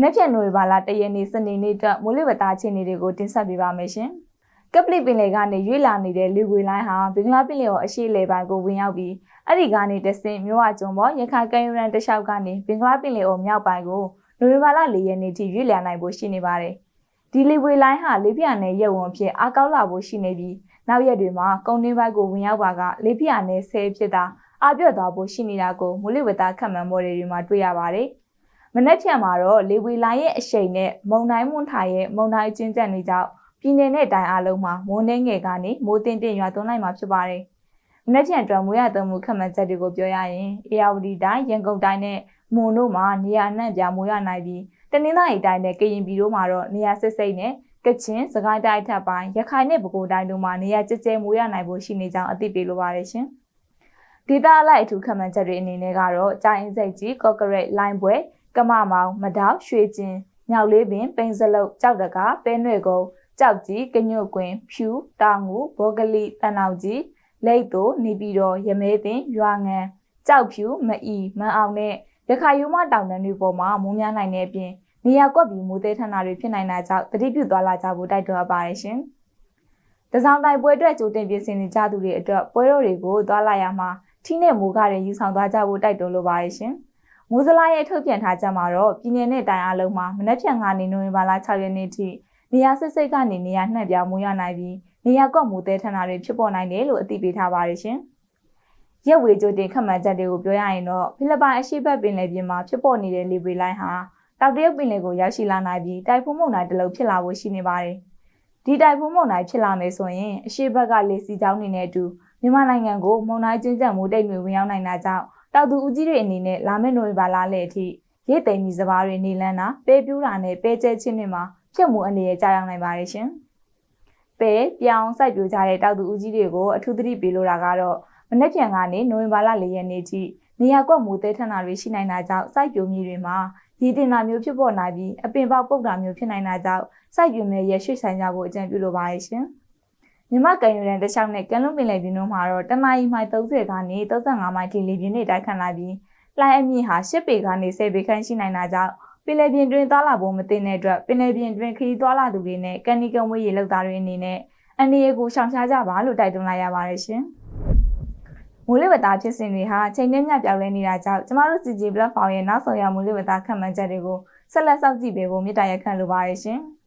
မနေ့ပြန်နိုဝင်ဘာလ၁ရက်နေ့စနေနေ့အတွက်မိုးလေဝသအခြေအနေတွေကိုတင်ဆက်ပေးပါမယ်ရှင်။ကပလစ်ပင်လယ်ကနေရွေ့လာနေတဲ့လေကွေလိုင်းဟာဘင်္ဂလားပင်လယ်ော်အရှေ့လေပိုင်းကိုဝင်ရောက်ပြီးအဲ့ဒီကနေတဆင့်မြဝကျွန်းပေါ်ရခိုင်ကမ်းရိုးတန်းတစ်လျှောက်ကနေဘင်္ဂလားပင်လယ်ော်မြောက်ပိုင်းကိုနိုဝင်ဘာလ၄ရက်နေ့ထိရွေ့လျာနိုင်ဖို့ရှိနေပါတယ်။ဒီလေကွေလိုင်းဟာလေပြင်းနဲ့ရက်ဝံဖြစ်အားကောက်လာဖို့ရှိနေပြီးနောက်ရက်တွေမှာကုန်းတွင်းဘက်ကိုဝင်ရောက်ပါကလေပြင်းနဲ့ဆဲဖြစ်တာအပြတ်သွားဖို့ရှိနေတာကိုမိုးလေဝသခန့်မှန်းမော်ဒယ်တွေမှာတွေ့ရပါတယ်။ မနက်ဖြန်မှာတော့လေဝေလိုင်းရဲ့အရှိန်နဲ့မုန်တိုင်းမွန်ထိုင်ရဲ့မုန်တိုင်းကျဉ်းကျက်နေကြောင်းပြည်내နဲ့တိုင်းအလုံးမှာမိုးနှင်းငယ်ကနေမိုးတင်တင်ရွာသွန်းလိုက်မှာဖြစ်ပါတယ်။မနက်ဖြန်အတွက်မိုးရသွန်းမှုခန့်မှန်းချက်တွေကိုပြောရရင်အေရဝတီတိုင်းရန်ကုန်တိုင်းနဲ့မွန်တို့မှာနေရာနှံ့ပြမိုးရနိုင်ပြီးတနင်္သာရီတိုင်းနဲ့ကရင်ပြည်တို့မှာတော့နေရာစစ်စိတ်နဲ့ကချင်စကိုင်းတိုင်းထပ်ပိုင်းရခိုင်နဲ့ပဲခူးတိုင်းတို့မှာနေရာကျကျဲမိုးရနိုင်ဖို့ရှိနေကြောင်းအသိပေးလိုပါတယ်ရှင်။ဒေတာအလိုက်အထူးခန့်မှန်းချက်တွေအနေနဲ့ကတော့ကြာအင်းစိတ်ကြီးကော့ကရိတ်လိုင်းပွဲ ကမမောင်မတောက်ရွှေကျင်ညောက်လေးပင်ပိန်စလုတ်ကြောက်တကာပဲနွဲ့ကုန်းကြောက်ကြီးကညွတ်ကွင်ဖြူတောင်ငူဘောဂလိတန်အောင်ကြီးလိတ်တို့နေပြည်တော်ရမဲတင်ရွာငံကြောက်ဖြူမအီမန်အောင်နဲ့ရခိုင်ရိုးမတောင်တန်းတွေပေါ်မှာမိုးများနိုင်တဲ့အပြင်နေရာကွက်ပြီးမိုးသေးထန်တာတွေဖြစ်နိုင်တာကြောင့်တတိပြုသွားလာကြဖို့တိုက်တွန်းအပ်ပါတယ်ရှင်။တစောင်းတိုင်ပွဲအတွက်ကြိုတင်ပြင်ဆင်နေကြသူတွေအတွက်ပွဲတော်တွေကိုသွားလာရမှာထိနဲ့မိုးကားတွေယူဆောင်သွားကြဖို့တိုက်တွန်းလိုပါတယ်ရှင်။ မိုးစလာရဲ့ထုတ်ပြန်ထားချက်မှာတော့ပြည်내နဲ့တိုင်းအလုံးမှာမနက်ဖြန်ကနေနိုဝင်ဘာလ6ရက်နေ့ထိနေရာစစ်စိတ်ကနေနေရာနှံ့ပြမိုးရနိုင်ပြီးနေရာကွက်မိုးသေးထန်တာတွေဖြစ်ပေါ်နိုင်တယ်လို့အသိပေးထားပါတယ်ရှင်။ရက်ဝေကြိုတင်ခန့်မှန်းချက်တွေကိုပြောရရင်တော့ဖိလစ်ပိုင်အရှေ့ဘက်ပင်လယ်ပြင်မှာဖြစ်ပေါ်နေတဲ့လေပွေလိုင်းဟာတောက်တရုတ်ပင်လယ်ကိုရောက်ရှိလာနိုင်ပြီးတိုင်ဖုန်းမုန်တိုင်းတစ်လုံးဖြစ်လာဖို့ရှိနေပါတယ်။ဒီတိုင်ဖုန်းမုန်တိုင်းဖြစ်လာမယ်ဆိုရင်အရှေ့ဘက်ကလေစီချောင်းနေတဲ့အတူမြန်မာနိုင်ငံကိုမုန်တိုင်းကျဉ်းကျပ်မိုးတိတ်တွေဝင်ရောက်နိုင်တာကြောင့် တောက်သူဦးကြီးတွေအနေနဲ့လာမယ့်နိုဝင်ဘာလလယ်အထိရိတ်သိမ်းပြီးစပားတွေနေလန်းတာပဲပြူးတာနဲ့ပဲကျဲချင်းတွေမှာဖြစ်မှုအနေနဲ့ကြာရောက်နိုင်ပါတယ်ရှင်။ပဲပြောင်းစိုက်ပျိုးကြတဲ့တောက်သူဦးကြီးတွေကိုအထူးသတိပေးလိုတာကတော့မနေ့ပြန်ကနေနိုဝင်ဘာလ၄ရက်နေ့ထိနေရာကွက်မိုးသေးထန်တာတွေရှိနိုင်တာကြောင့်စိုက်ပျိုးမြေတွေမှာရည်တင်တာမျိုးဖြစ်ပေါ်နိုင်ပြီးအပင်ပေါက်ပုတ်တာမျိုးဖြစ်နိုင်တာကြောင့်စိုက်ပျိုးမြေရရွှေ့ဆိုင်ကြဖို့အကြံပြုလိုပါတယ်ရှင်။ မြမကန်ယူရန်တစ်ချောင်းနဲ့ကန်လုံးပင်လယ်ပြင်တို့မှာတော့တနအီမိုင်30ကနေ35မိုင်ထိလေပြင်းတွေတိုက်ခတ်လာပြီးလှိုင်းအမြင့်ဟာ10ပေကနေ10ပေခန့်ရှိနိုင်တာကြောင့်ပင်လယ်ပြင်တွင်သွားလာဖို့မတင်တဲ့အတွက်ပင်လယ်ပြင်တွင်ခရီးသွားလာသူတွေနဲ့ကန်နီကန်ဝေးရေလောက်သားတွေအနေနဲ့အန်ဒီယေကိုရှောင်ရှားကြပါလို့တိုက်တွန်းလိုက်ရပါတယ်ရှင်။မိုးလေဝသဖြစ်စဉ်တွေဟာချိန်နဲ့မျှပြောင်းလဲနေတာကြောင့်ကျမတို့ CG platform ရဲ့နောက်ဆုံးရမိုးလေဝသခန့်မှန်းချက်တွေကိုဆက်လက်စောင့်ကြည့်ပေးဖို့မေတ္တာရပ်ခံလိုပါတယ်ရှင်။